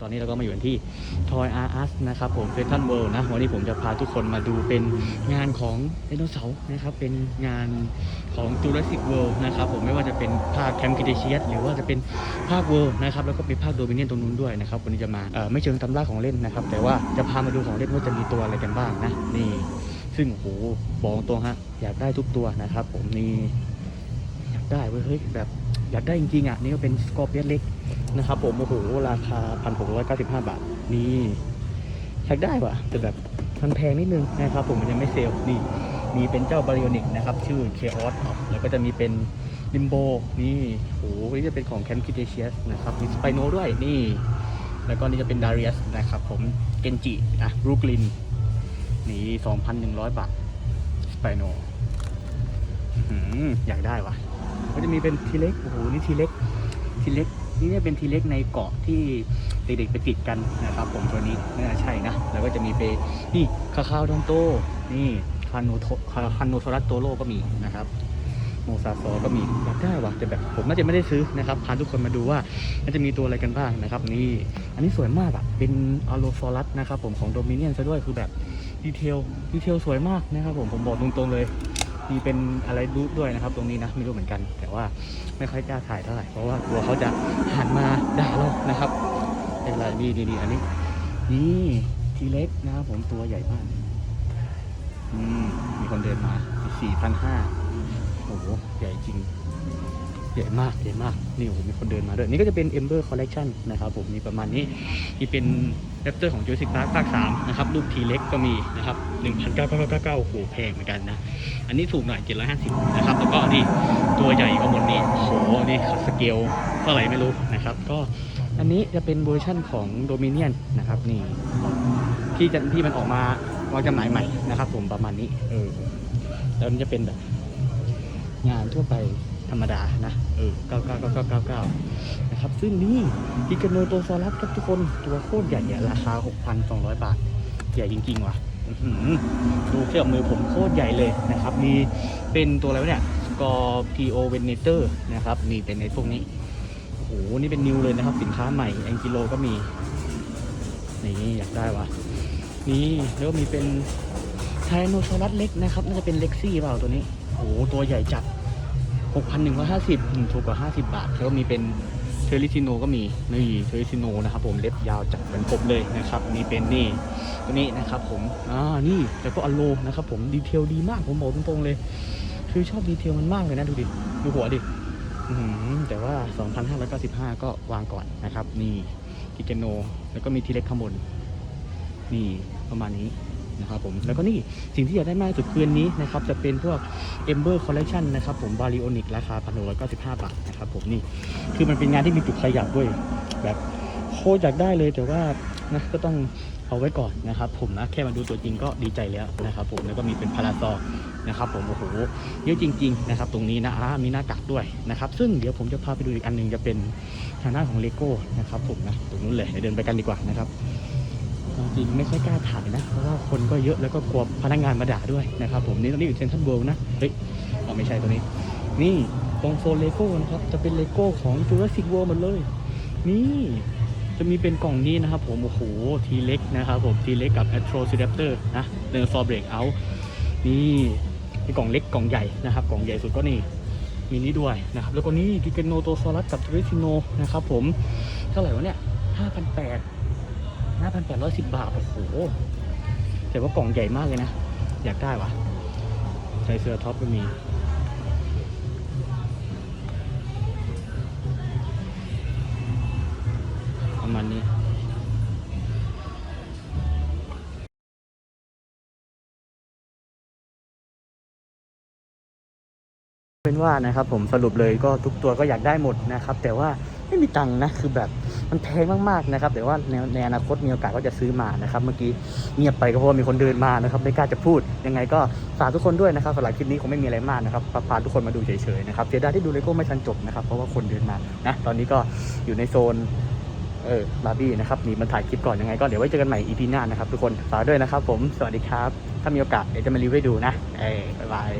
ตอนนี้เราก็มาอยู่กันที่ Toy R Us นะครับผมเฟส t ั l เวิลด์นะวันนี้ผมจะพาทุกคนมาดูเป็นงานของไดโนเสาร์นะครับเป็นงานของ Jurassic World นะครับผมไม่ว่าจะเป็นภาคแคมป์คิเดเชียสหรือว่าจะเป็นภาค World นะครับแล้วก็เป็นภาคโดมิเนียนตรงนู้นด้วยนะครับวันนี้จะมาไม่เชิงตำราของเล่นนะครับแต่ว่าจะพามาดูของเล่นว่าจะมีตัวอะไรกันบ้างนะนี่ซึ่งโอ้โหบอกตรงฮะอยากได้ทุกตัวนะครับผมนี่อยากได้เว้ยเฮ้ยแบบ อยากได้จริงๆอะนี่ก็เป็นสกอร์เปียเล็กนะครับผมโอ้โหราคา 1,695 บาท นี่อยากได้ว่ะแต่แบบมันแพงนิดนึงนะครับผมมันยังไม่เซลล์นี่มีเป็นเจ้าบริโอนิกนะครับ ชื่อเคออสแล้วก็จะมีเป็นลิมโบนี่โอ้โหนี่จะเป็นของแคนคิเทเชียสนะครับมีสไปโนด้วยนี่ แล้วก็นี่จะเป็นดาริอัสนะครับผมเกนจิอะรูกลินนี่2,100 บาทสไปโนอยากได้วะ ก็จะมีเป็นทีเล็กโอ้โหนี่ทีเล็กทีเล็กนี่เนี่ยเป็นทีเล็กในเกาะที่เด็กๆไปติดกันนะครับ ผมตัวนี้ไม่น่าใช่นะแล้วก็จะมีเปนี่คาคาวดองโตนี่คาโนโทคาโนโทรัสโตโลก็มีนะครับโมซาซอก็มีอยากได้วะแต่แบบผมน่าจะไม่ได้ซื้อนะครับพาทุกคนมาดูว่ามันจะมีตัวอะไรกันบ้างนะครับนี่อันนี้สวยมากอะเป็นอโลฟอรัสนะครับผมของโดมิเนียนซะด้วยคือแบบดีเทลดีเทลสวยมากนะครับผมผมบอกตรงๆเลย มีเป็นอะไรรูปด้วยนะครับ ตรงนี้นะไม่รู้เหมือนกัน แต่ว่าไม่ค่อยกล้าถ่ายเท่าไหร่เพราะว่ากลัวเขาจะหันมาด่าเรานะครับเป็นไรดีดีดีอันนี้ นี่ทีเล็กนะครับผมตัวใหญ่มากอืมมีคนเดินมาสี่พันห้าโอ้โหใหญ่จริง ใหญ่มากใหญ่มากนี่โอ้โหมีคนเดินมาด้วยนี่ก็จะเป็น Ember Collection นะครับผมมีประมาณนี้ที่เป็นแรปเตอร์ของ Jurassic Park ภาค3นะครับรูปทีเล็กก็มีนะครับ1,999โอ้โหแพงเหมือนกันนะ อันนี้ถูกหน่อย750นะครับแล้วก็นี่ตัวใหญ่กว่าหมดนี่โอ้โหนี่สเกลเท่าไหร่ไม่รู้นะครับ ก็อันนี้จะเป็นเวอร์ชั่นของ Dominion นะครับนี่ที่จะที่มันออกมาวางจำหน่ายใหม่นะครับผมประมาณนี้เออแล้วมันจะเป็นแบบงานทั่วไป ธรรมดานะเออ99999นะครับ ซึ่งนี่พิกาโนโตซอรัสครับทุกคน ตัวโคตรใหญ่อะราคา 6,200 บาท ใหญ่จริงๆว่ะอื้อหือดูเทียบมือผมโคตรใหญ่เลยนะครับ มีเป็นตัวอะไรวะเนี่ยสกอร์พีโอเวเนเตอร์นะครับนี่เป็นในพวกนี้โอ้โหนี่เป็นนิวเลยนะครับ สินค้าใหม่แองกิโลก็มี นี่อยากได้วะนี่แล้วก็มีเป็นไทโนซอรัสเล็กนะครับ น่าจะเป็นเล็กซี่เปล่าตัวนี้โอ้โหตัวใหญ่จัด 6,150ถูกกว่า 50 บาท แล้วก็มีเป็นเทอริซิโนก็มีนี่เทอริซิโนนะครับผมเล็บยาวจัดเหมือนผมเลยนะครับนี่เป็นนี่ตัวนี้นะครับผมอ่านี่แล้วก็อโลนะครับผมดีเทลดีมากผมบอกตรงๆเลย คือชอบดีเทลมันมากเลยนะดูดิดูหัวดิแต่ว่า 2,595 ก็วางก่อนนะครับ นี่กิเกโน แล้วก็มีทีเล็กข้างบนนี่ประมาณนี้ นะครับผมแล้วก็นี่สิ่งที่อยากได้มากสุดคืนนี้นะครับจะเป็นพวก Ember Collection นะครับผม b a r i o n i c ราคา195บาทนะครับผมนี่คือมันเป็นงานที่มีจุดขยับด้วยแบบโคตรอยากได้เลยแต่ว่านะก็ต้องเอาไว้ก่อนนะครับ ผมนะแค่มาดูตัวจริงก็ดีใจแล้วนะครับ ผมแล้วก็มีเป็นพาราซอนะครับ ผมโอ้โหเยอะจริง ๆ นะครับ ตรงนี้นะอ่ามีหน้ากากด้วยนะครับ ซึ่งเดี๋ยวผมจะพาไปดูอีกอันหนึงจะเป็นทางด้านของเลโก้นะครับ ผมนะตรงนู้นเลยเดินไปกันดีกว่านะครับ ริงๆ ไม่ค่อยกล้าถ่ายนะ เพราะว่าคนก็เยอะแล้วก็กลัวพนักงานมาด่าด้วยนะครับผมนี่ตอนนี้อยู่เซนทรัลเวิลด์นะ เฮ้ยอ๋อไม่ใช่ตัวนี้ นี่ตรงโซนเลโก้นะครับจะเป็นเลโก้ของ Jurassic World หมดเลย นี่จะมีเป็นกล่องนี้นะครับผม โอ้โหทีเล็กนะครับผมทีเล็กกับ a t r o c i r a p t o r นะเดิน for break out นี่เป็นกล่องเล็กกล่องใหญ่นะครับ กล่องใหญ่สุดก็นี่มีนี้ด้วยนะครับ แล้วก็นี่กิเกโนโตซอรัสกับทริซิโนนะครับผม เท่าไหร่วะเนี่ย5,800 5,810 บาท โอ้โห แต่ว่ากล่องใหญ่มากเลยนะ อยากได้วะใส่เสื้อท็อปก็มี ประมาณนี้เป็นว่านะครับผมสรุปเลยก็ทุกตัวก็อยากได้หมดนะครับ แต่ว่าไม่มีตังค์นะคือแบบ มันแพงมากๆนะครับแต่ว่าในในอนาคตมีโอกาสก็จะซื้อมานะครับเมื่อกี้เงียบไปก็เพราะว่ามีคนเดินมานะครับไม่กล้าจะพูดยังไงก็ฝากทุกคนด้วยนะครับสำหรับคลิปนี้คงไม่มีอะไรมากนะครับพาทุกคนมาดูเฉยๆนะครับเสียดายที่ดูเลโก้ไม่ทันจบนะครับเพราะว่าคนเดินมานะตอนนี้ก็อยู่ในโซนเออบาร์บี้นะครับนี่มันถ่ายคลิปก่อนยังไงก็เดี๋ยวไว้เจอกันใหม่ EP หน้านะครับทุกคนฝากด้วยนะครับผมสวัสดีครับ ถ้ามีโอกาสเดี๋ยวจะมารีวิวให้ดูนะเอ้ยบ๊ายบาย